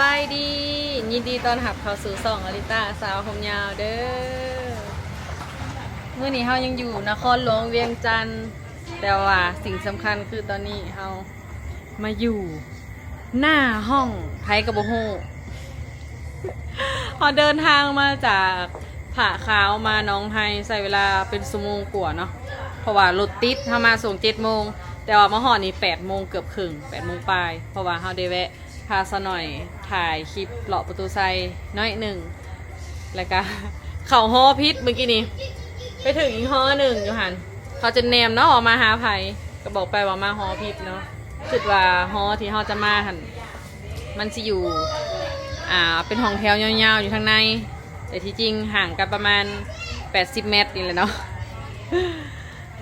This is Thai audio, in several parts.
บายดี ยินดีตอนรับเขาสู่ซ่องอลิต้าสาวผมยาวเด้อเมื่อนี้เฮายังอยู่นครหลวงเวียงจันทร์แต่ว่าสิ่งสำคัญคือตอนนี้เฮามาอยู่หน้าห้องไทยกับโบโฮเฮาเดินทางมาจากผาขาวมาน้องไฮใส่เวลาเป็นสมงกว่าเนาะเพราะว่ารถติดเฮามาส่งเจ็ดโมง แต่ว่ามาหอนี่แปดโมงเกือบครึ่งแปดโมงปลายเพราะว่าเฮาได้แวะพาซะหน่อย ถ่ายคลิปเลาะประตูไซน้อยหนึ่งแล้วก็เข่าฮอพิษเมื่อกี้นี้ไปถึงอีกฮอหนึ่งอยู่หันเขาจะแนมเนาะออกมาหาไผก็บอกไปว่ามาฮอพิษเนาะคิดว่าฮอที่เขาจะมาหันมันจะอยู่อ่าเป็นห้องแถวยาวๆอยู่ทางใน แต่ที่จริงห่างกันประมาณ 80 เมตรนี่แหละเนาะ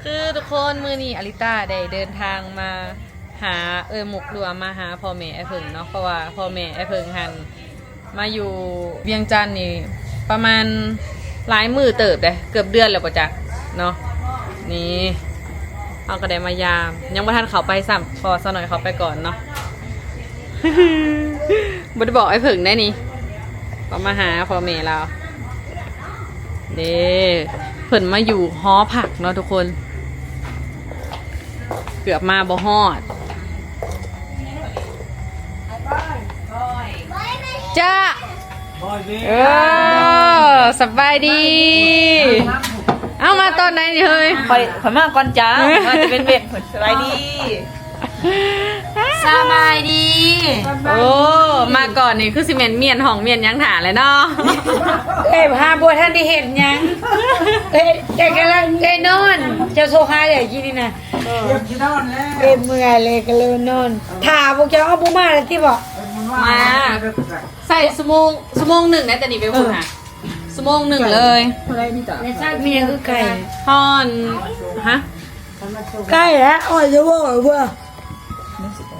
คือทุกคนมือนี้อลิต้าได้เดินทางมา หาเออหมุกดัวมาหาพ่อแม่ไอ้เพิงเนาะเพราะว่าพ่อแม่ไอ้เพิงหันมาอยู่เวียงจันทน์นี่ประมาณหลายมือเติบเลยเกือบเดือนแล้วป่ะจ๊ะเนาะนี่เอากระไดมายาม ยังไม่ทันเขาไปซ้ำพอสะหน่อยเขาไปก่อนเนาะบดบอกไอ้เพิงได้นี่ก็มาหาพ่อแม่เราเด้เพิ่นมาอยู่หอผักเนาะทุกคน เกือบมาบ่ฮอด จ้าเออสบายดี เอามาตอนไหนดิเฮ้ยคอยคอยมาก่อนจ้ามาจะเป็นเบ็ดผลสบายดีสบายดี โอ้ มาก่อนนี่คือสิเมนเมียนห้องเมียนยังถาเลยเนาะเอ้ยพาบัวท่านได้เห็นหยังเอ้ยแต่กำลังได้นอนเจะโซฮาเดี๋ยวกินนี่นะเอ้ยเมื่อยเลยก็เลยนอนถ่าพวกเจ้าเอาบุมาแล้วที่บอก มา ใส่สมงสมงหนึ่งนะแต่นี่ไปพูดค่ะสมงหนึ่งเลยในชาติเมียคือไก่ทอนฮะไก่แล้วอ่อยจะบอกว่า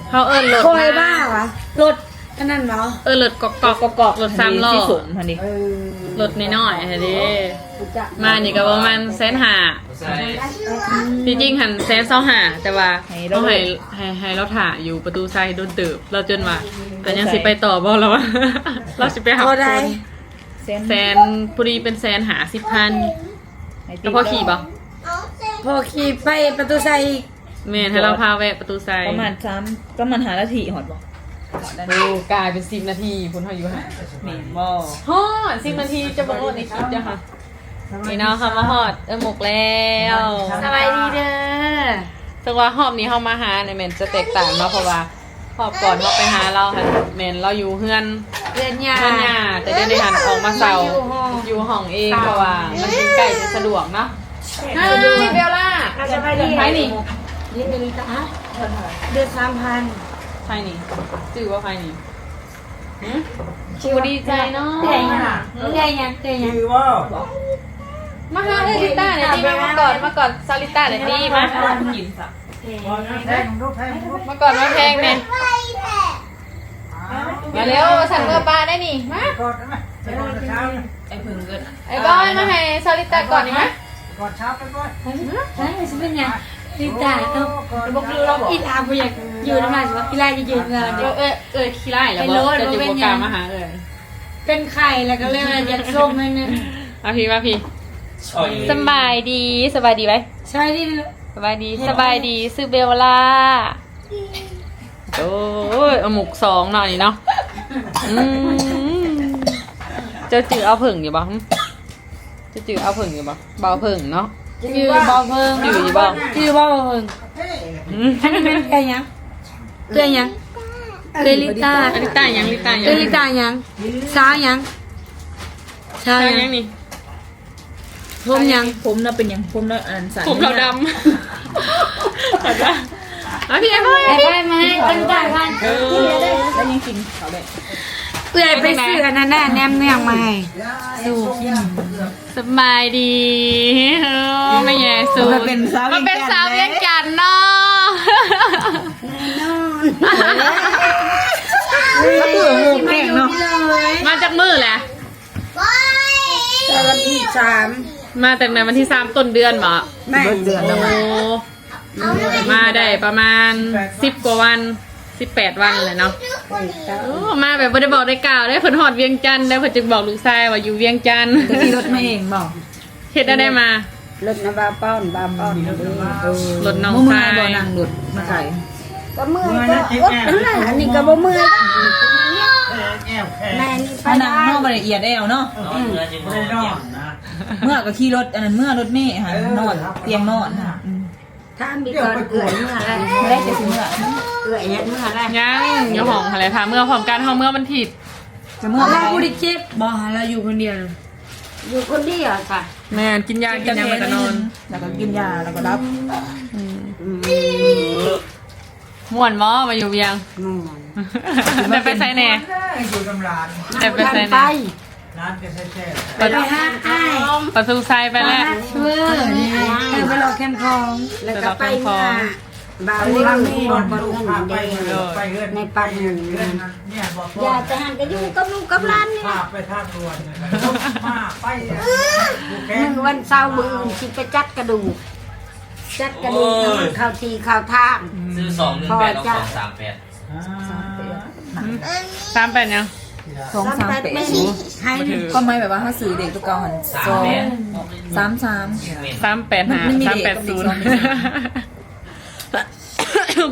เขาเอิญรถคอยบ้าวะรถอันนั้นเหรอเออรถกอกกอกกอกรถสามล้อที่สูงพัน ดิรถน้อยๆฮะดิมานี่ก็ประมาณแสนหาจริงๆหันแสนเศร้าหาแต่ว่าเราให้ให้ให้เราถ่าอยู่ประตูไซโดนเติบเราจนว่าอันยังสิไปต่อบ่เราวะเราสิไปหาพอได้แสนพอดีเป็นแสนหาสิบพันแล้วพอขี่บ่พอขี่ไปประตูใส่เมนให้เราพาแวะประตูไซประมาณสามประมาณหานาทีหอดบอก โอ้กลายเป็นสิบนาทีคุณเขาอยู่ห่างเมนบอฮอดสิบนาทีจะบอกว่าในคลิปจ้ะค่ะนี่เนาะค่ะมาฮอดเออหมกแล้วสบายดีเด้อแต่ว่าหอบนี้เขามาหาในยแมนจะแตกต่างเนาะเพราะว่าหอบก่อนเขาไปหาเราค่ะแมนเราอยู่เฮือนเรียนยาเฮือนหญ้าแต่เดี๋ยวได้หันออกมาเสาอยู่ห้องเองเพราะว่ามันใกล้จะสะดวกเนาะฮายเบลล่าสบายดีใครนี่นี่เป็นตาเดือนสามพัน ใครนี่จื่อว่าใครนี่หืมชิวดีใจเนาะเตะยังเตะยังเตะยังมาหาเอลิต้าเนี่อยดีมามาก่อนมาก่อนซาลิต้าเนี่อยดีมากินสักมาก่อนมาแพงเนี่ยมาเร็วสั่งเมื่อปลาได้นี่มาไอ้พึ่งเกินไอ้บอยมาให้ซาลิต้าก่อนนี่มาใช่ฉันเป็นยังดีตาเนาะบอกดูเราอีลาบ่อยากอ ยู่น้ำลายสิว่าอีลาจะยืนเงินเออเออเออขี้ไล่แล้วบอกจะอยู่บกลางมาหาเออเป็นไข่แล้วก็เลยอยากส่งนั่นนึงมาพี่มาพี่สบายดีสบายดีไหมใช่ดิสบายดีสบายดีซื้อเบลล่าโอ้ยเอาหมุกสองหน่อยเนาะอืมเจ้าจือเอาผึ่งอยู่บ่หึเจ้าจือเอาผึ่งอยู่บ่เบาผึ่งเนาะยืนบ่เพิ่งจืออยู่บ่ยืนบ่เพิ่งอืม อันนี้เป็นไก่ยัง เตยยังเตลิต้าอันนี้ตายยังลิตายเตยังลิต้ายังสายังสาตายยัยังงนี่ ผมยัง ผมน่ะเป็นยังผมน่ะอันสันผมเราดำเอาจ้ะเอาพี่ไอ้พ่อไอ้ไปมาให้คนจ่ายพันเออแล้วยังกินเขาเลยเอื่อยไปซื้ออันนั้นแน่แนมเนืองมาให้สู่กินสบายดีเออไม่แย่สูมาเป็นสาวมาเป็นสาวเวียงจันทน์เนาะ เขาเบื่อหมูแข็งเนาะมาจากมือแหละ แต่วันที่สามมาจากในวันที่สามต้นเดือนบ่แม่เดือนโอ้แล้วมามาได้ประมาณสิบกว่าวันสิบแปดวันเลยเนาะโอ้มาแบบบ่ได้บอกได้กล่าวได้เพิ่นฮอดเวียงจันทน์ได้เพิ่นจึงบอกลูกชายว่าอยู่เวียงจันทน์จะขี่รถมาเองบอกเฮ็ดได้ได้มา รถนะบาป้อนบาป้อนเด้อรถน้องเมื่อชาย บ่นั่งรถมาไก่ก็เมื่อยก็อดนั่นแหละอันนี้ก็บ่เมื่อยแม่นี่ไปถ้านั่งได้นอกมาละเอียดได้เอาเนาะ นอนเมื่อจึงนอนเนี่ยนะเมื่อก็ขี่รถอันนั้นเมื่อรถเมล์ค่ะนอนเตียงนอนค่ะอืมถ้ามีก่อนเอื่อยเมื่อไรไม่ได้จะสิเมื่อเอื่อยเฮ็ดเมื่อไรยังอย่าห้องอะไรพาเมื่อพร้อมกันเฮาเมื่อมันผิดจะเมื่อถ้าไปผู้ที่เจ็บบ่เราอยู่คนเดียว อยู่คนเดียวค่ะแม่นกินยากินยามันก็นอนแล้วก็กินยาแล้วก็รับม่วนบ่มาอยู่เวียงได้ไปไสแหน่อยู่ตำรานได้ไปทาไสนไปแหน่ร้านก็แซ่บไปห้างอ้ายประตูไซไปแล้วเมื่อนี่ไปรอแคมป์คองแล้วก็ไปมา บ่าวเลี้ยงนี่ๆบ่นบ่ลูกเงินพาไปเด้อไปเฮือนในปันหนึ่งเฮือนนั้นเนี่ยบอกอย่าจะหันก็อยู่กับลูกกับหลานนี่พาไปทางด่วนมาไปดูแค่หนึ่งวันเสาร์มื้ออื่นสิไปจัดกระดูกจัดกระดูกข้าวทีข้าวทาง ซื้อสองหนึ่งแปดเอาสองสามแปดตามไปยังสองสามแปเป็ดดแม่ให้ก็ไม่แบบว่าถ้าสื่อเด็กตัวเก่าหันสามสองแปดสามสามสามแปดห้ามันมีสามเด็แปกดกับศูนเด็ย์กสอง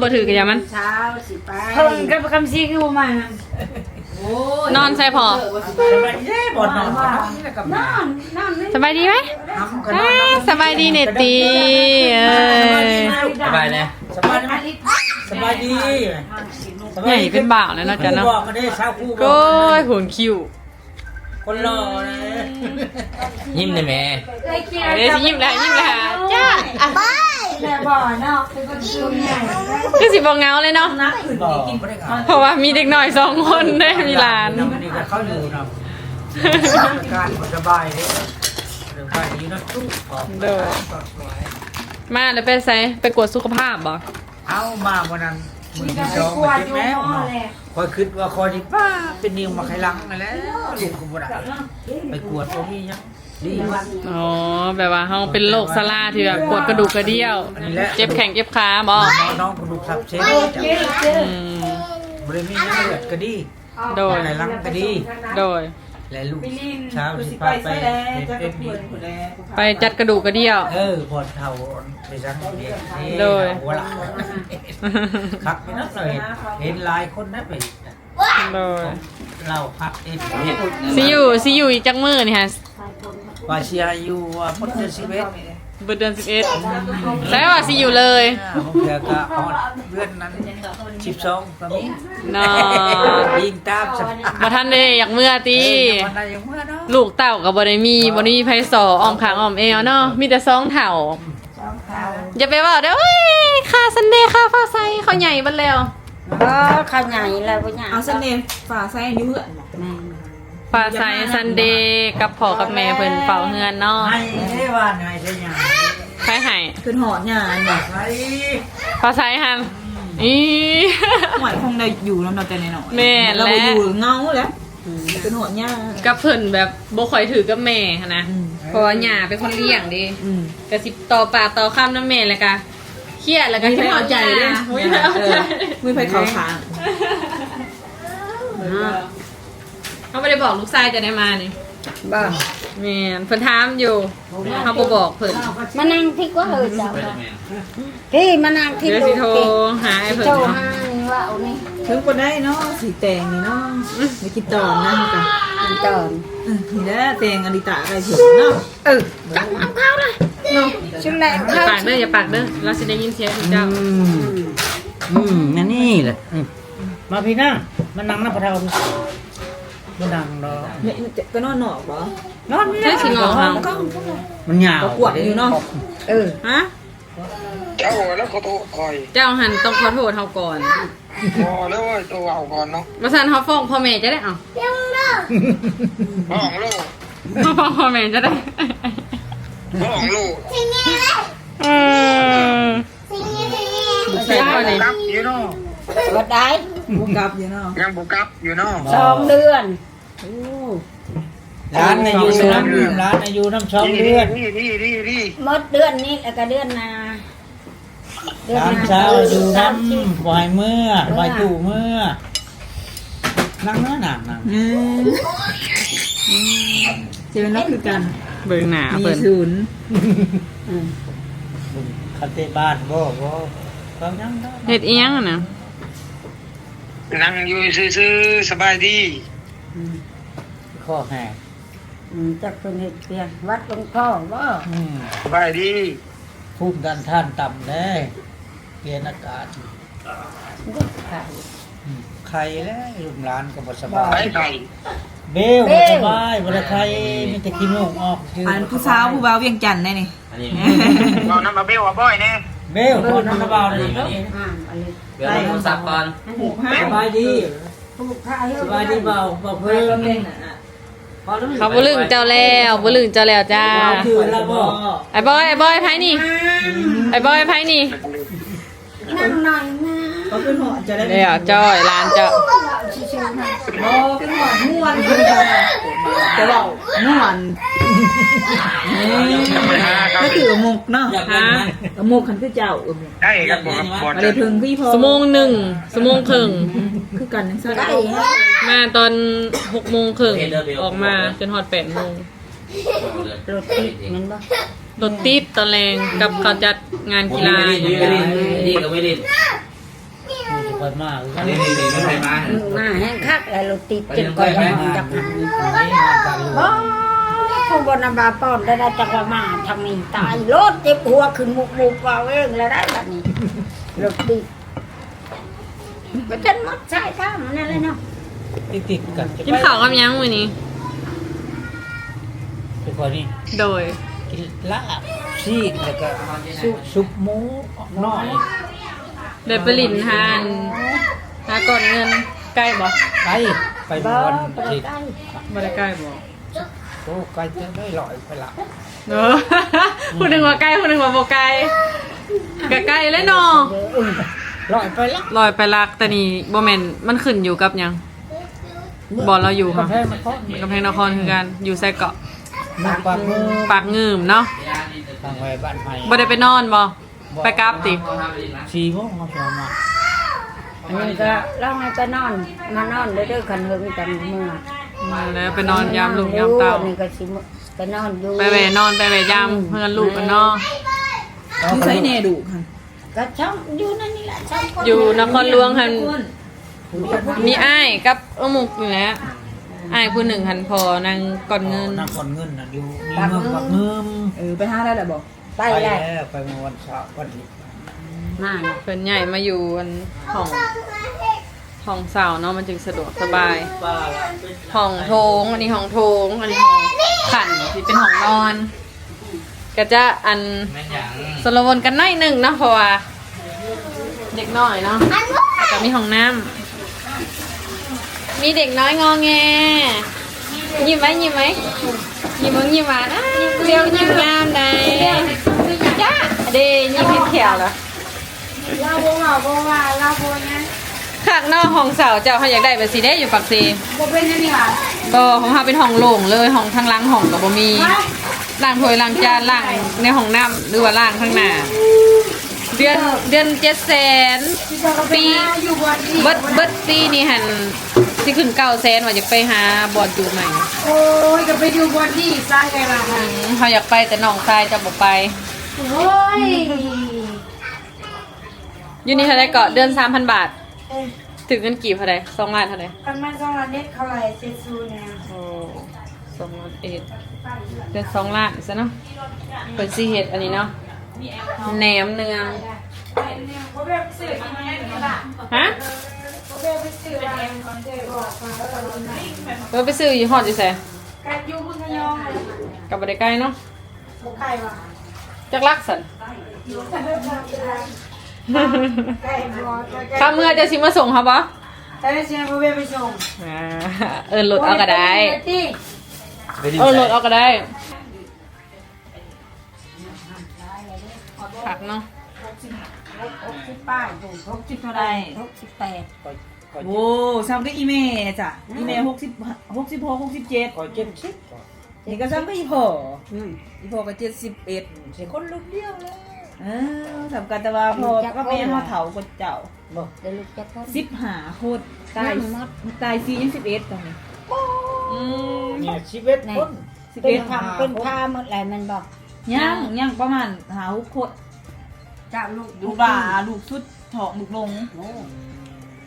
บ่ถือกันยามัน เช้าสิไปเพิ่นกับคำซีคือบ่มานอนใส่พอสบายเย้บ่นอนนี่แหละกับนอนนอนนี่สบายดีไหมทำกันอ่าสบายดีเนตตีเอ้ยสบายเลยสบายไหมสบายดีใหญ่เป็นบ่าวแล้วเนาะจ๊ะเนาะบอกกันได้ชาวคู่บโก้อกยหุ่นคิว คนรอเลยยิ้มได้ไหมเดี๋ยวสิยิ้มแล้วยิ้มแล้วจ้าอะแม่บ่เนาะเป็นคนสูงใหญ่คือสิบ่เหงาเลยเนาะบอกไม่ได้กันเพราะว่ามีเด็กน้อยสองคนได้มีหลานนี่ก็เขาอยู่นะการสบายเลยสบายดีนะทุกเด้อมาแล้วไปใส่ไปกวดสุขภาพบ่เอามาวันนั้น มือที่สองกลัวมาอเจ็บยู่แล้วพ่อแหละคอยคิดว่าคอยดีป้าเป็นนิวมาไขลังนั่นแหล้วลูกกูบ่ได้ไปกวดตรงนี้ยังดีอ๋อแบบว่าเฮาเป็นโรคซาร่าที่แบบปวดกระดูกกระเดี่ยวเจ็บแข้งเจ็บขาบ่น้องกระดูกสับเส้นจับอืมบริเวณเลือดก็ดี โดย ไขลังก็ดี โดย และลูกเช้าสิพาไปเอ็มบีไปจัดกระดูกกระเดี่ยว เออบอลเท่าไปสังเดียวนี่โดย หัวหลังคักไปนักเลยเห็นหลายคนนะไปโดยเราพักเอ็นสิอยู่สิอยู่อีกจักมื้อนี่ฮะว่าเชียอยู่ว่าพุทธศิเวต เบิดเดือน11แล้วว่าสิอยู่เลยผมเจอก็ออนเพื่อนนั้นสิบสองก็มีเนาะยิงตามสักบ่ทันได้อยากเมื่อติวันไหนยังเมื่อเนาะลูกเต่าก็บ่ได้มีบ่ได้มีไผสออ้อมขางอ้อมเอวเนาะมีแต่ซองเถ่าอย่าไปว่าเด้อเอ้ยค่าซันเดย์ค่าฟ้าใสเขาใหญ่เบัดแล้วบ่ข้าวใหญ่แล้วบ่ใหญ่เอาเสน่ห์ฝ่าใส่อายุเหอะ แม่ฟ้าใสซันเดย์กับพ่อกับแม่เพิ่นเฝ้าเฮือนเนาะให้ได้ว่าไงใช่ยังใครให้คือหอดหยาเนี่ยใช่ฟ้าใสหั่นอีหมายคงได้อยู่แล้วเราแต่ในหน่อยแม่นเราแหละไปอยู่เงาแล้วเป็นหอดหยากับเพิ่นแบบบ่ค่อยถือกับแม่หั้นนะอืมเพราะว่าหย่าเป็นคนเลี้ยงเดิอืมก็สิต่อปากต่อคำน้ำแม่แล้วก็เครียดแล้วก็มีไฟเอาใจเลยมีไฟเอาใจมือไฟเขาขาง เขาไม่ได้บอกลูกชายจะได้มานี่บ่แม่นเพิ่นถามอยู่เขาบ่บอกเพิ่นมานั่งที่ก็เฮอเจ้าไปเลยแม่พี่มานั่งที่เดี๋ยวลูสิกโทรพี่หาไอ้เพิ่นโทรเนาะหานี่ว่าเอานี่ถึงคนได้เนาะสีแตงนี่เนาะไม่กินตอนนะกันมันตอนนี่แหละแตงอดิตะอะไรถึงเนาะเออจับเอาเข้าเลยเนาะชิมแหละอย่าเข้าปากเด้ออย่าปากเด้อเราสิได้ยินเสียงเจ้า อืมนั่นนี่แหละมาพี่นั่งมันนั่งน้ำพะเทา มันนั่งดอกเนี่ยก็นอนหนอกเหรอนอนไม่เฮ้ยสิงอหังมันยาวก็กวดอยู่เนาะเออฮะเจ้าแล้วเขาโทรคอยเจ้าหันต้องขอโทษเฮาก่อนพอแล้วว่าตัวเอาก่อนเนาะว่าซั่นเฮาฟ้องพ่อแม่จะได้เอ้าห้องลูกเฮาฟ้องพ่อแม่จะได้ห้องลูกเออใช่ก่อนนี่กลับอยู่เนาะวัดได้ บุกกลับอยู่เนาะยังบุกลับอยู่เนาะสองเดือนร้านอายุน้ำร้านอายุน้ำช่องเลือดนี่นี่นี่นี่หมดเดือนนี้แล้วก็เดือนหน้าเดือนร้านหน้าเช้าอายุสามสิบน้ำปล่อยเมื่อปล่อยตู่เมื่อนั่งเนื้อหนังนั่งเออเจอแล้วคือกัน เบิ่งหน้ามีเพิ่นศูนย์บุญคันเตบ้านบ่บ่ฟังยังได้เฮ็ดอีหยังอะนะ นั่งอยู่ซื่อๆสบายดีข้อแหกอืมจักเป็นเฮ็ดเพียงวัดหลวงพ่อบ่อืมสบายดีภูมิกันท่านต่ำแน่เปลี่ยนอากาศไข่ อืมใครแล้วลูกหลานก็บ่สบาไปยไข่เบลบ่สบายบ่ได้ใครมีแต่ขี้มูกออกชื่ออันผู้สาวผู้บ่าวเวียงจันทน์ได้นี่ อันนี้ เรานำมาเบลว่าบ่อยแน่ เบลคนนั้นบ่าวนี่ห้ามอันนี้เดี๋ยวเราโทรศัพท์ก่อนสบายดีผู้ข้าสบายดีเบาเบาเพิ่มเขาบ่ลึงเจ้าแล้วบ่ลึงเจ้าแล้วจ้าคือแล้วบ่ไอ้บอยไอ้บอยไผนี่ไอ้บอยไผนี่นั่งหน่อยนะเขาขึ้นหอจะได้เดี๋ยวจ้อยหลานเจ้า ชิวๆนะบ่ขึ้นหอม่วนจะบอกม่วนนี่ก็คือมุกเนาะอยากเล่นไหมกับมุกคันคือเจ้าเออมุกได้ครับบ่ครับบ่อะไรพึ่งพี่พอสมงหนึ่งสมงครึ่งคือกันจังซั่นไก่ฮะมาตอนหกโมงครึ่งออกมาจนฮอดแปดโมงรถติดแมันบ่รถติดตอนแรงกับเขาจัดงานผมกีไม่ฬาได้ไม่ได้ไม่ได้ก็ไม่ได้ผู้ จะไปมากคือกันนี่นี่นี่ไม่ได้มามึงมาแห้งคักแล้วรถติดจนก่อนจะหอมจักหันนี่มากันเลยบ่ผู้บนบาป้อนได้ได้จักว่ามาทางนี้ตายรถเจ็บหัวขึ้นมุกมุกว่าเองแล้วได้บัดนี้รถติดบ่จันหมดใช่ท่ามันนั่นเลยเนาะติดๆกันจะกินข้าวกับหยังมื้อนี้ไปก่อนนี่โดยกินลาบซีดแล้วก็ซุปซุปหมูน้อย เดินไปลินทานหาก่อนเงินใกล้บ่ไปไปมบ่วนบ่สิได้บ่ได้ใกล้บ่โอ้ไกลจะได้ลอยไปละเออผู้หนึงว่าใกล้ผู้หนึงว่าบ่ใกล้ก็ใกล้แล้วเนาะลอยไปละลอยไปลักแต่นี่บ่แม่นมันขึ้นอยู่กับหยังบ่เราอยู่ค่ะกำแพงนครกำแพงนครคือกันอยู่ไสเกาะเมืองปากมือปากงืมเนาะทางไว้บ้านไผ่บ่ได้ไปนอนบ่ ไปกราบติสี่โมงเขาชมาอันนี้ก็เล่าให้ไปนอนมานอนเด้อๆคันเฮิงจังเมื่อมาแล้วไปนอนยามลุงยามเต่านี่ก็สิไปนอนอยู่ไปแหวนอนไปแหวยามเพื่อนลูกกันเนาะคือใช้แน่ดุค่ะก็ช่องอยู่นั่นนี่แหละช่องคนอยู่นครหลวงหันมีอ้ายกับเออหมุกอยู่แล้วอ้ายผู้หนึ่งหันพอนางก่อนเงินนครเงินน่ะอยู่นี่เมืองปากเมืองเออไปหาได้แหละบอก ไปไปแล้แล้ววไปเมื่อวันเสาร์วันอาทิตย์มาเพิ่นใหญ่มาอยู่อันห้องห้องเสาเนาะมันจึงสะดวกสบายป้าละห้องโถงอันนี้ห้องโถงอันนี้ห้องขันที่เป็นห้องนอน ก็จะอันแม่นยังสลวนกันหน่อยหนึ่งเนาะเพราะว่าเด็กน้อยเนาะแล้วก็มีห้องน้ำมีเด็กน้อยงอแงยิ้มไหมยิ้มไหมยิ้มมึงยิ้มหวานอะเรียวยิ้มงาม ได้จ้าเดยิ้มพิมพ์แขวเหรอเราบ่ว่าบ่ว่าเราบ่นะข้างนอกห้องเสาเจ้าเขาอยากได้แบบสีได้อยู่ปักซีบ่เป็นอันนี้ว่าก็ของเขาเป็นห้องโล่งเลยห้องทางล้างห้องก็บ่มีล้างถ้วยล้างจานล้างในห้องน้ำหรือว่าล้างข้างหน้าเดือนเดือนเจ็ดแสนปีเบิดเบิดปีนี่หัน สิขึ้นเก้าแสนว่าจะไปหาบอดอยู่ใหม่โอ้ยก็ไปอยู่บ่ดีซะไงล่ะอืมเขาอยากไปแต่น้องชายจะบอกไป โอ้ยอยู่นี่เท่าไรเกาะเดือนสามพันบาทถึงเงินกี่เท่าไรสองล้านเท่าไรกันมาสองล้านเน็ตเท่าไหร่เซซูเนี่ยโอ้สองล้านเอ็ดเดือนสองล้านซะเนาะเปิดซีเห็ดอันนี้เนาะแหนมเนืองฮะ เราไปซื้อยี่ห้อจีแซ่กันอยู่พุทธยองกับบริใกล้เนาะบ่ใครว่าจักรักสันใกล้บ่ข้าเมื่อจะสิมาส่งเขาปะแต่เสียบ่ไปส่งอ่าเออหลุดเอาก็ได้ไปดิเออหลุดเอาก็ได้ผักเนาะ60ป้ายถูกหกสิบเท่าไหร่ 68ก็ก็โอ้ซ้ำก็อีเมลจ้ะอีเมลหกสิบหกสิบหกหกสิบเจ็ดก็เจ็ดสิบก็นี่ก็ซ้ำก็อีพ่ออืมอีพ่อก็เจ็ดสิบเอ็ดเสียคนลูกเดียวเลยเออสำคัญแต่ว่าพ่อก็แม่มาเฒ่ากว่าเจ้าบอกได้ลูกจักคนสิบหาโคตรตายตายสี่ยังสิบเอ็ดตอนนี้อืมเนี่ยชีวิตคนสิบเป็เอ็นดทำเป็นพาหมดเลยมันบอกยังยังประมาณหาหกโคตรเจ้าลูกลูกบ่าลูกสุดเถาะลูกลง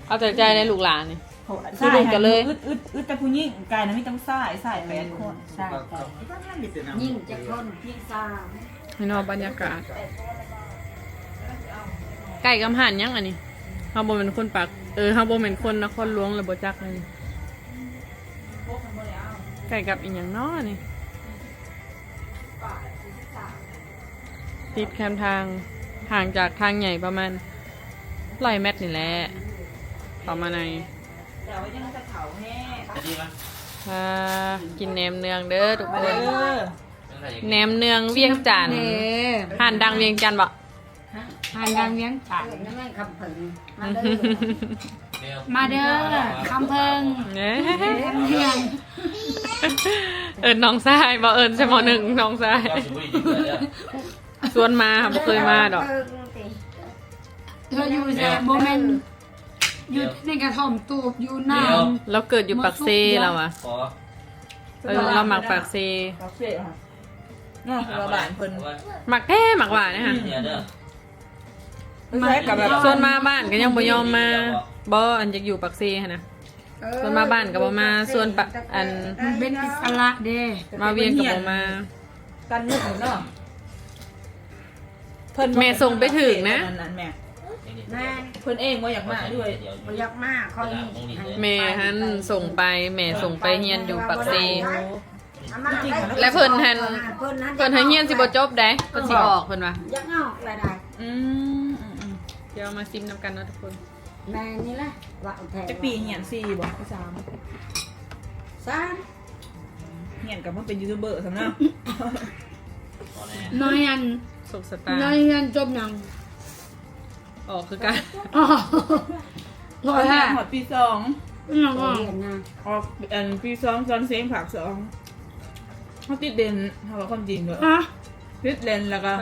เอาใจใจในลูกหลานนี่โถ่คือลูกกันเลยอึดอึดอึดแต่ผู้หญิงกายนะไม่ต้องส่ายส่ายแปดคนใช่ยิ่งจะคนยิ่งสามให้นอกบรรยากาศไก่กำหันยังอันนี้เฮาบ่เป็นคนปากเออเฮาบ่เป็นคนนครหลวงเลยบ่จักเลยนี่ไก่กับอีหยังน้อนี่ติดแคมทางห่างจากทางใหญ่ประมาณร้อยเมตรนี่แหละ ต่อมาในแต่ว่ายังจะเถาแห้จะดีมั้ยอ่ากินแหนมเนืองเด้อทุกมาคเด้นอแหนมเนืองเวียงจันทน์เน่ห่านดังเวียงจันทน์บ่หานางเลี้ยงฉันนั่นแม่คำเพิงมาเด้อเร็วมาเด้อคำเพิงเอ้ยเลี้ยงเอิญน้องทรายบ่เอิญใช่หมอหนึ่งน้องทรายเจ้าสิบุรีดีกว่าเด้อชวนมาค่ะบ่เคยมาดอกเธออยู่แต่โมเมนต์ อยู่ในกระท่อมตูบอยู่นาน เราเกิดอยู่ปากเซเราอะขอเออเราหมักปากเซกาแฟค่ะเนาะเราบ้านเพิ่นหมักแท้หมักหวานนะคะเดี๋ยวเด้อใช้กับแบบส่วนมาบ้านก็ยังบ่ยอมมาบ่อันจะอยู่ปากเซหั่นนะส่วนมาบ้านก็บ่มาส่วนปะอันมันเป็นอิสระเด้มาเวียงก็บ่มากันนึกเนาะแม่ส่งไปถึงนะนั่น แม่แม่เพิ่นเองว่าอยากมาด้วยบ่อยากมากคอยนี่แม่หันส่งไปแม่ส่งไปเฮียนอยู่ปากเซอามาได้และเพิ่นหันเพิ่นหันเพิ่นให้เฮียนสิบ่จบได้เพิ่นสิออกเพิ่นว่าอยังออกอะไรได้อืมอืมอืมเดี๋ยวมาซิมนํกันเนาะทุกคนแม่นี่แหละว่าแท้จักปีเหียนสี่บ่พี่สามสามเหียนกับมาเป็นยูทูบเบอร์สำเนาะน้อยอันสุขสตาร์น้อยอันจบยัง ออกคือกันอ๋อร้อยเหียห้านหมดปีสองยังอ๋อออกอันปีสองตอนเสียงผักสองเขาติดเด่นเขาบอกความจริงด้วยฮะติดเด่นแล้วก็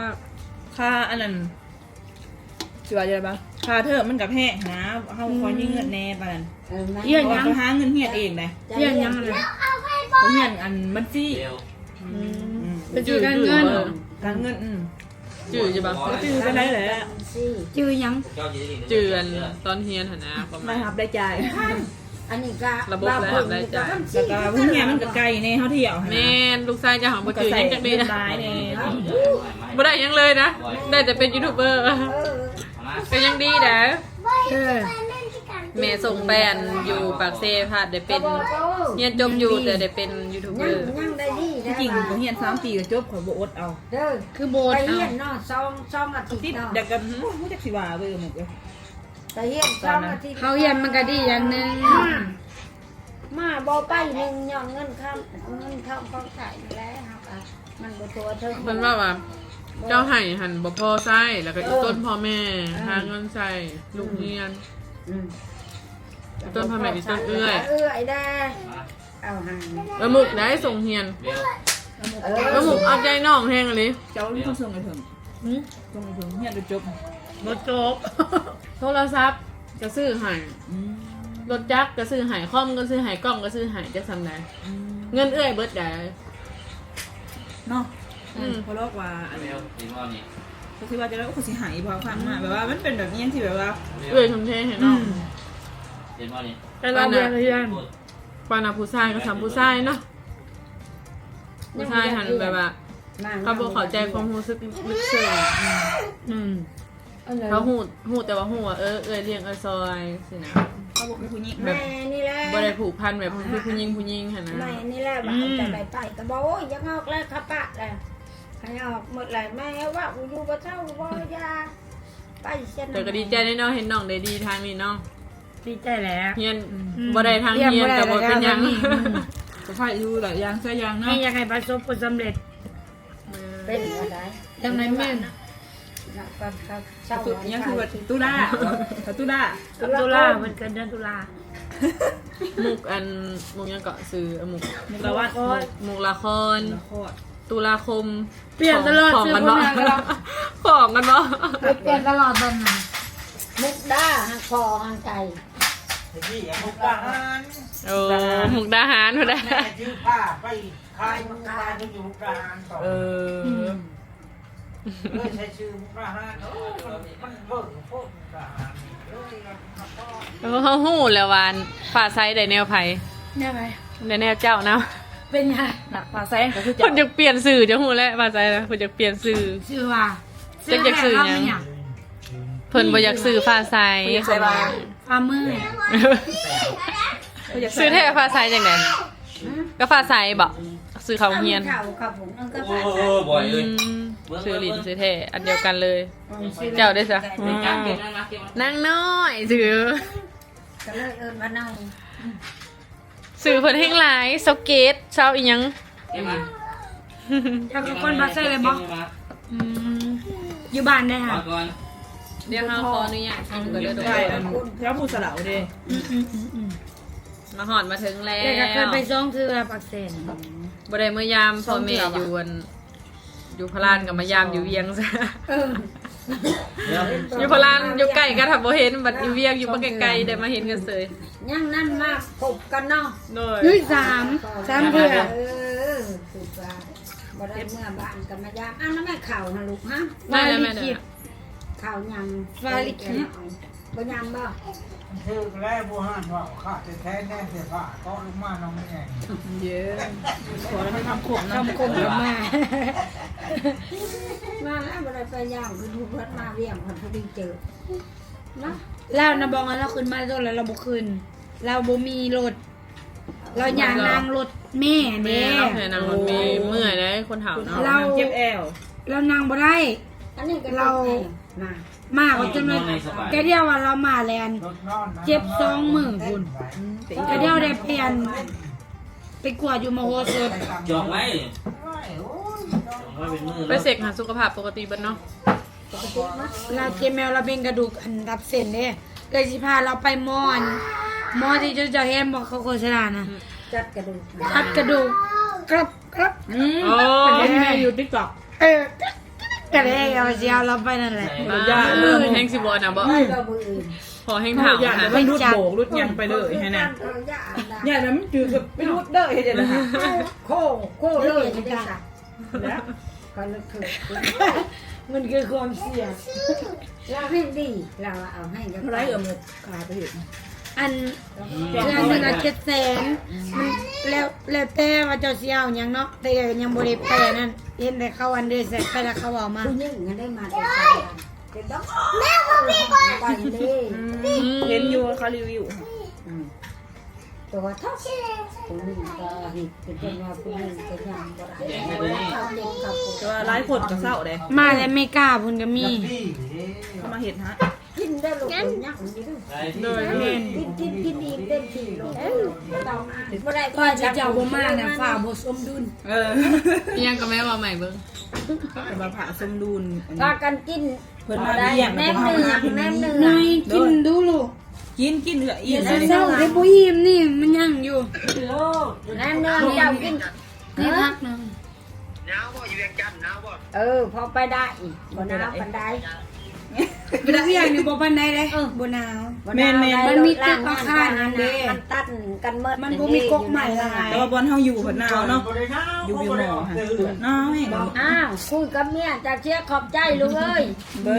ค่าอันนั้นสิว่าจะบ้างค่าเทอมมันกับแพงนะเขาคอยมีเงินแน่ปานนั้นเยี่ยนเขายังก็หาเงินเฮียนเองเลยเยี่ยนยังอะไรเขาเฮียนอันบัญชีเร็วอืมไปจือการเงินการเงินอืม จืดใช่ปะจือไปไหนแหละจือยังเจ้าสิได้จืดตอนเฮียนหันนะประมาได้ณครับได้จ่ายอันนี้ก็ระบบแล้วได้จ่าย แล้วก็พวกเนี้ยมันก็ไกลในเขาเที่ยวนะแม่นลูกชายจะหาบ่ก็จืดใส่ยังจักดีเงินนะรายเนี่ยบ่ได้ยังเลยนะได้แต่เป็นยูทูบเบอร์เออก็ยังดีนะเออแม่ส่งแปนอยู่ปากเซพาดได้เป็นเฮียนจบอยู่แต่ได้เป็นยูทูบเบยัองร์ยังได้ดี ได้จริงๆก็เฮียนสามปีก็จบขอยบอดเอาเด้อคือโบไปสถ์เฮียเอานเนาะซองซองอาทิตติดย์เนาะเด็กกันผู้จักสิว่าเว้ยหมดเลย ไปเฮียนซองอาทิตย์เขาเรียนมันก็ดีอย่างหนึ่งมาบ่ไปหนึ่งย้อนเงินข้ามเงินข้ามของใส่แล้วครับอะมันบ่ตัวเธอเพิ่นว่าว่าเจ้าให้หันบ่พอใช้แล้วก็อีกต้นพ่อแม่หาเงินใช้ลูกเรียน อืม อีกต้นพ่อแม่อีกต้นเอื้อย เอื้อยได้ เอาหางเออหมุกได้ส่งเฮียนเร็วเอเออหมุกเอาใจน้องแฮงเลยเจ้าที่ต้องส่งไปถึงส่งไปถึงเฮียนไปจบรถจบ โทรศัพท์ก็ซื้อให้รถจักรก็ซื้อให้คอมก็ซื้อให้กล้องก็ซื้อให้จะสำได้เงินเอื้อยเบิดได้เนาะอืมเพราะโลกว่าอันนี้เร็วดีมากนี่ก็คิดว่าจะได้อุปสิหายพอฟังมาแบบว่ามันเป็นแบบนี้ที่แบบว่าเอื้อยทำเทให้น้องเดีมากนี่แต่เราเรียนเรียน ปานาผู้ชายก็ทำผู้ชายเนาะผู้ชายหันแบบว่าเขาบอกเข้าใจความรู้สึกลึกซึ้งอืมเขาหูหูแต่ว่าหูว่าเออเออเลี้ยงเออซอยสินะเขาบอกเป็นผู้หญิงแบแม่บนี่แหละบ่ได้ผูกพันแบบคือผู้หญิงผู้หญิงค่ะนะ แม่นี่แหละว่าเอาแต่ไปไปก็บอกโอ้ยยังออกแล้วครับปะแล้วให้ออกหมดเลยแม่ว่าอยู่บ่เท่าบ่ยาไปเช่นแต่ก็ดีใจแน่เนอนเห็นน้องได้ดีทางนี้เนาะ ดีใจแล้วเฮียนบ่ได้ทางเฮียนแต่บ่เป็นหยังก็ใช่อยู่หลายอย่างใช่ยังให้เนาะอยากให้ประสบผลสำเร็จ เป็นอะไรดังนั้นแม่นนะก็ก็เศร้ายังคือว่าตุลาตุลาตุลามันเกิดเดือนตุลามุกอันมุกยังเกาะซื้อหมุกมุกละวัดมุกละครละครตุลาคม เปลี่ยนตลอดของซื้อกันคนเนาะงานกันแล้วของกันเนาะเปลี่ยนตลอดตอนนั้นมุกด้าหางคอหางไก่ ที่อย่ามุกดาหารโอ้หมุกดาหารพุ่นนะแม่ชื่อผ้าไปขายมุกดาหารอยู่มุกดาหารต่อเออเลยใช้ชื่อมุกดาหารโอ้มันมันเบิ่งพวกมุกดาหารเลยเออเขาหู้แล้ววานฝ่าไซส์ได้แนวไผเนี่ยไหมได้แนวเจ้านะเป็นไงน่ะปลาแซงก็คือคจะนอยากเปลี่ยนสื่อจะหู้แล้วฝ่าไซส์นะคนอยากเปลี่ยนสื่อชื่อว่าจะอยากซื้อหยังเพิ่นบ่อยากซื้อฝ่าไซส์ใส่บา ฟาร์มเมอร์ซื้อแท้ฝ่าไซส์จังได๋ก็ฝ่าไซส์บ่ซื้อเขาเฮียนข่าวกับผมนั่นก็โอ้ผ่านโหบ่อยอืเลยมซื้อลิ้นซื้อแท้อันเดียวกันเลย เจ้าได้ซะเก็บเก็บนะเก็บนางน้อยซื้อก็เลยเอิญว่าเน่าซื้อเพิ่นแห่งหลายสเก็ตเช้าอีหยังเก็บมาแล้วก็คนบัสเซ่เลยบอกอยู่บ้านได้ค่ะมาก่อน เดี๋ยวเฮาขออนุญาตกินก่อนเด้อทุกใช่คอันนแล้วผู้สลาวเด้อืมอืมอืมอืมมาหอดมาถึงแล้วแต่ก็เคยไปซ่องเธอปักเซนบ่ได้เมื่อยามพ่อแม่อยู่อันอยู่พลานกับมายามอยู่เวียงซะเออเดี๋ยวอยู่พลานอยู่ใกล้กันถ้าบ่เห็นบัดอยู่เวียงอยู่บ่ไกลๆได้มาเห็นกันเสยย่างนั่นมากพบกันเนาะโดยเฮ้ยสามสามเพื่อเออสุดว่าบ่ได้เมื่อบ้านกันมายามอ้าวแล้วแม่ข่าวนะลูกฮะแม่แล้วแม่เด้อ ข่าวยำวาลิคิดบ่ยำบ่คือแล้วผู้ห้านว่าขาดแท้แน่เสียผ้าก็ลงมาน้องแม่เยอะขอให้ทำขมนะคำคมออกมามาแล้วบ่ได้ไปย่างคือทุกเพิ่นมาเรียงเพิ่นพอดีเจอนะแล้วนะบอกว่าเราขึ้นมาโดนแล้วเราบ่ขึ้นเราบ่มีรถเราอยากนั่งรถแม่แม่เด้เนาะแม่นางมันมีเมื่อยได้คนเฒ่าเนาะเราเจ็บแอวเรานั่งบ่ได้อันนี้ก็เรา น่ะมาก็จนว่าแกเดียวว่าเรามาแลนรถนอนนะเจ็บสองมือคุณแกเดียวได้เปลี่ยน ไปกวดอยู่มโหสถจองไว้ไม่โอ้ยจองไว้เป็นมือไปเสกหาสุขภาพปกติเบิดเนาะเราเจ็บแมวเราเป็นกระดูกอันรับเส้นเด้เลยสิพาเราไปหมอนหมอที่จะจะเห็นบอกเขาโฆษณานะจัดกระดูกตัดกระดูกกรับกรับอืมโอ้เป็นแม่อยู่ติ๊กต็อกเออ ก็เลยเอาเสียวเราไปนั่นแหละบ้าแห้งสิบ่น่ะบ่พอแห้งเฒ่าอยากค่ะจะไม่รุดโบกรุดยังไปเลยให้นะเอออย่าด่าอยากจะมันจืดกับไม่รุดเด้อเฮ็ดจังได๋ฮะโค้โค้เลยไม่ได้สักแล้วก็เลยคือมันคือความเสี่ยงเราให้ดีเราเอาให้กันไรเอ่ยหมดขายไปเห็น อันเดือนหนึงอะเจ็ดแสนมันแล้วแล้วแต่ว่าเจ้าเสียวยังเนาะแต่ยังบริแปรนั่นเห็นแต่เขาอันเดอร์เสร็จไปแล้วเขาเอามา ผู้หญิงก็ได้มาแต่ไกลเป็นต้องแม่บ่มีไปเลยเห็นอยู่เขารีวิวตัวเท่าผู้หญิงก็เห็นเป็นว่าผู้หญิงก็ยังบ่ได้เขาเด็กเขาแต่ว่าหลายคนก็เศร้าเด้มาแต่ไม่กล้าพุ่นก็มีพี่เขามาเห็นฮะกิน ได้ลูกยังอยู่ได้โดยแม่นกินกินกินอีกเต็มที่ลูกต้องบ่ได้ก็จะเจ้าบ่มาน่ะฝ่าบ่สมดุลเอออีหยังก็แม่ว่าใหม่เบิ่งแต่ว่าผ่าสมดุลพากันกินเพิ่นมาเลี้ยงแม่เนืองแม่เนือหน่อยกินดูลูกกินกินเหลืออีอย่ากเศร้าๆได้บ่ยิ้มนี่มันยังอยู่แม่เนืองเจ้ากินนี่พักหนึงเออพอไปได้บ่หนาวปานใด เวลาอย่างนี่บ่ปานใดเด้บ่หนาว แม่นแม่นมันมีตึกอาคารนั่นเด้ มันตัดกันเมิดมันบ่มีกกใหม่ละแต่ว่าบอลเฮาอยู่เพิ่นหนาวเนาะอยู่วิวหมอฮะหนาวแห้งอ้าวคุยกับเมียจะเชียร์ขอบใจลูกเอ้ยเบ้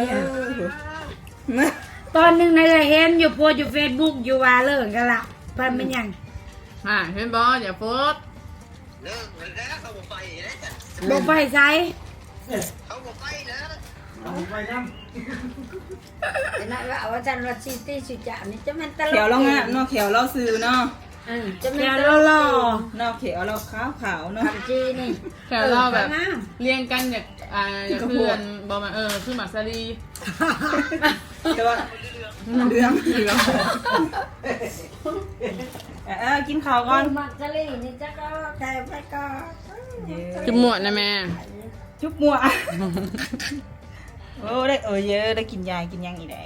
อตอนหนึงในจะเห็นอยู่โพสต์อยู่ Facebook อยู่ว่าเลิกกันละเพิ่นเป็นหยังอ่าเห็นบ่อย่าโพสต์บ่ไปไสไปนั่ง ไอ้นั่นว่าว่าจันว่าซิตี้สุจานี่จะแม่นตลกแขวเรางามเนาะแขวเราซื้อเนาะอืมจะแม่แกนตรลอกรอเนาะแขวเราขาวขาวๆเนาะ คำจีนี่แค่เราแบบงามเรียงกันอยากอ่าอยากเพื่อนบอกมาเออคือหมักซาลีแต่ว่าเรื่องเหลืองเออกินข้าวก่อน มักกะลีนี่จะก็แต่ไปก็ จุหมวดนะแม่จุ๊บมัว โอ้ได้เออเยอะได้กินยากินยังอีไหน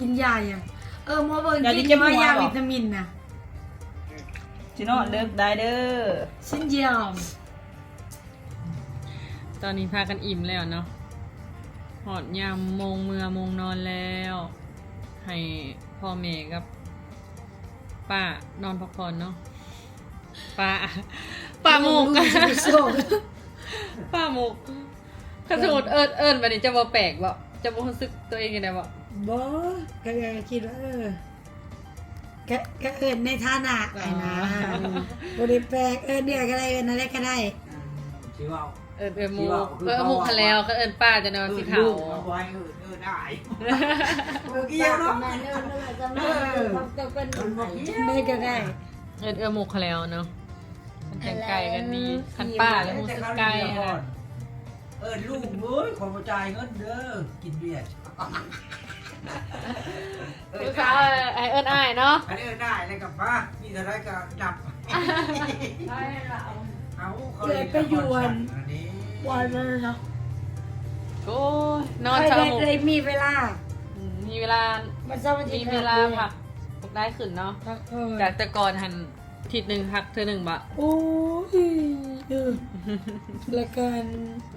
กินยาอย่างเออหมอเบิ่งยาที่กินเจ็บหัวยาบอกวิตามินน่ะจิโน่เลิกได้เด้อชิ้นเดียวตอนนี้พากันอิ่มแล้วเนาะหอดยามโมงเมือโมงนอนแล้ว ให้พ่อแม่กับป้านอนพักผ่อนเนาะป้าป้าหมกลูจะไปส่งป้าหมก ถ้าสมมติเอิญเอิญแบบนี้จะบ่แปลกบ่จะบ่รู้สึกตัวเองยังไงบ่บ่ก็เลยคิดว่าเออก็ก็เอินในฐานะไอ้นะบ่ได้แปลกเอินเดียวก็ได้เอินอะไรก็ได้ชิวเอาเอิญเอิญหมูที่ว่าเอิญหมูคันแล้วก็เอิญป้าจะนอนสีขาวเอาไว้เออเออได้เกี่ยวเนาะได้ก็ได้เอิญเอิญหมูคันแล้วเนาะมันจังไก่กันดีคันป้าแล้วหมูสึกไก่อะ เออลูกเอ้ยขอมาจ่ายเงินเด้อกินเบียร์ลูกสาวไอเอิญอ้ายเนาะอันนี้เออได้เลยกับป้ามีอะไรก็ดับเอาเขาเกิดไปอยู่วันอันนี้วันนั้นเนาะโอ้ยนอนได้เช้าได้หมูได้มีเวลาอืมมีเวลา มันเช้าวันมีที่เวลาพักได้ขึ้นเนาะพักเออจากแต่ก่อนหันอาทิศหนึ่งพักเธอหนึ่งบะ โอ้ย เออแล้วกัน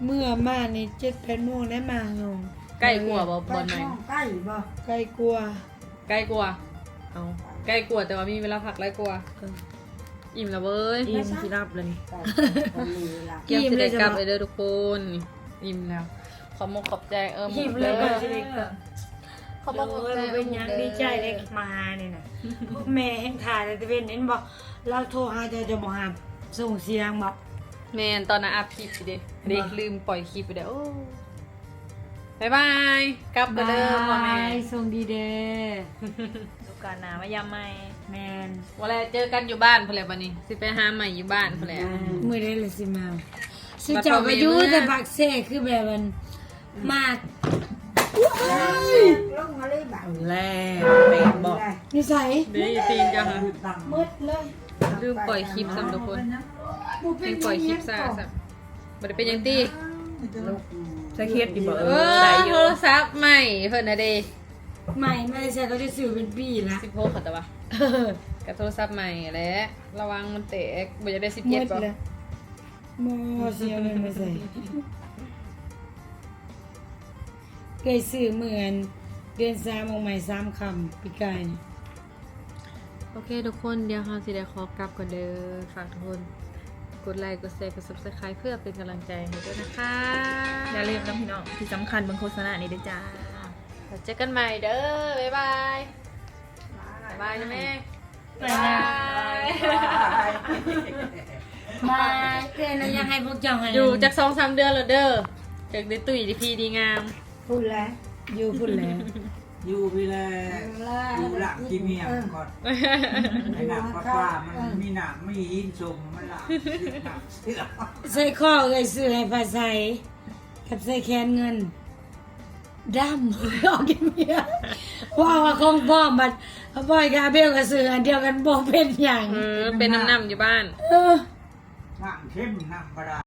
เมื่อมาในเจ็ดแปดโมงได้มาเงาใกล้กลัวบ่บอลไหนใกล้บ่ใกล้กลัวใกล้กลัวเอาใกล้กลัวแต่ว่ามีเวลาพักไล่กลัวอิ่มแล้วเว้ยอิ่มสิรับเลยนี่เกี่ยวสิได้กลับเลยเด้อทุกคนอิ่มแล้วขอมกขอบใจเออหมหิดมเลเลยยก็จะได้กลับขอมกขอบใจเป็นหยังดีใจได้มานี่นะแม่แห่งถ่ายแต่เว้นเห็นบอกเราโทรหาเจะจะบอกหาส่งเสียงบอก แมนตอนนั้นอัพคลิปไปเด้เด็กลืมปล่อยคลิปไปเด้อโอ้บายบายกลับกันเด้อพ่อแม่ส่งดีเด้สุการนามายามใหม่แมนวันแรกเจอกันอยู่บ้านเพื่อนแหละวันนี้สิไปหาใหม่อยู่บ้านเพื่อนแหละมือได้เลยสิมาสิเจ้าก็อยู่แต่ปากเซ่คือแบบมันมากแล้วแม่บอกนิสัยเดี๋ยวอย่าตีนจ้ะฮะมืดเลยลืมปล่อยคลิปซ้ำทุกคน เพลงปล่อยคลิปซ่าซ้ำบ่ได้เป็นหยังตีสะเคสดีบอกเอเอออได้อโทยู่รศัพท์ใหม่เพิ่นน่ะเด้ใหม่ไม่ได้ใช่เขาจะซื้อเป็นปีละ16ค่ะแต่ว่ากับโทรศัพท์ใหม่แหละระวังมันแตกบ่จะได้มื17ดบ่เลยมอเสียเลยไม่ใส่เคยซื้อเหมือนเดือนสามของใหม่สามคำปีกายนี่ โอเคทุกคนเดี๋ยวเราสิได้ขอกลับก่อนเด้อฝากทุกคน กดไลค์ กดแชร์ กด Subscribe เพื่อเป็นกำลังใจให้ด้วยนะคะ อย่าลืมนะพี่น้องที่สำคัญบนโฆษณานี้ด้วยจ้าแล้วเจอกันใหม่เด้อ บ๊ายบายบ๊ายบายนะแม่บ๊ายบายมาเตือนแล้วยังให้พวกเจ้าให้อยู่จากสองสามเดือนแล้วเด้อจากได้ตุ๋ยดีพีดีงาม พูดแล้ว อยู่พูดแล้ว อยู่พี่แลอยู่หลักที่เมียก่อนไอ้หนักป้ามันมีหนักไม่ยินชมมันหลักหนักเสือใส่ข้อเลยซื้อให้ภาษากับใส่แขนเงินดำออกกินเมียว่าว่าของพ่อมันพ่อยกาเบลกับซื้ออันเดียวกันบอกเป็นอย่างเออเป็นน้ำๆอยู่บ้านเออหนักเข้มหนักกระดาษ